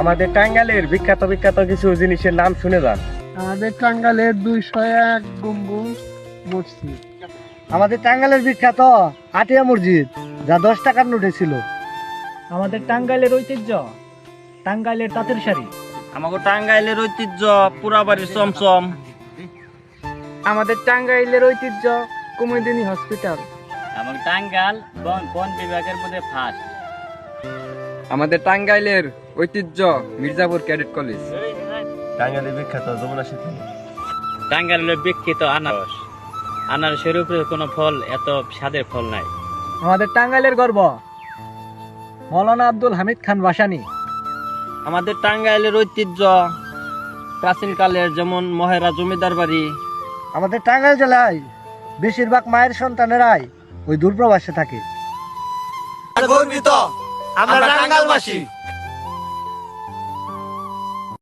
আমাদের টাঙ্গালের বিখ্যাত বিখ্যাত কিছু জিনিসের নাম শুনে যান। আমাদের টাঙ্গালের দুইশো এক গম্বুজ মসজিদ। আমাদের টাঙ্গালের বিখ্যাত আটিয়া মসজিদ যা দশ টাকার নোটে ছিল। আমাদের টাঙ্গাইলের ঐতিহ্য টাঙ্গাইলের তাঁতের শাড়ি। আমাকে টাঙ্গাইলের ঐতিহ্য পুরাবাড়ির চমচম। আমাদের টাঙ্গাইলের ঐতিহ্য কুমুদিনী হসপিটাল। আমার টাঙ্গাল বন বন বিভাগের মধ্যে ফার্স্ট আমাদের টাঙ্গাইলের ঐতিহ্য মির্জাপুর ক্যাডেট কলেজ। টাঙ্গাইলের বিখ্যাত যমুনা সেতু। টাঙ্গাইলের বিখ্যাত আনারস। আনারসের উপরে কোনো ফল এত স্বাদের ফল নাই। আমাদের টাঙ্গাইলের গর্ব মৌলানা আব্দুল হামিদ খান বাসানি আমাদের টাঙ্গাইলের ঐতিহ্য প্রাচীনকালের যেমন মহেরা জমিদার বাড়ি। আমাদের টাঙ্গাইল জেলায় বেশিরভাগ মায়ের সন্তানেরাই ওই দূরপ্রবাসে থাকে। গর্বিত আমরা রাঙ্গালবাসী।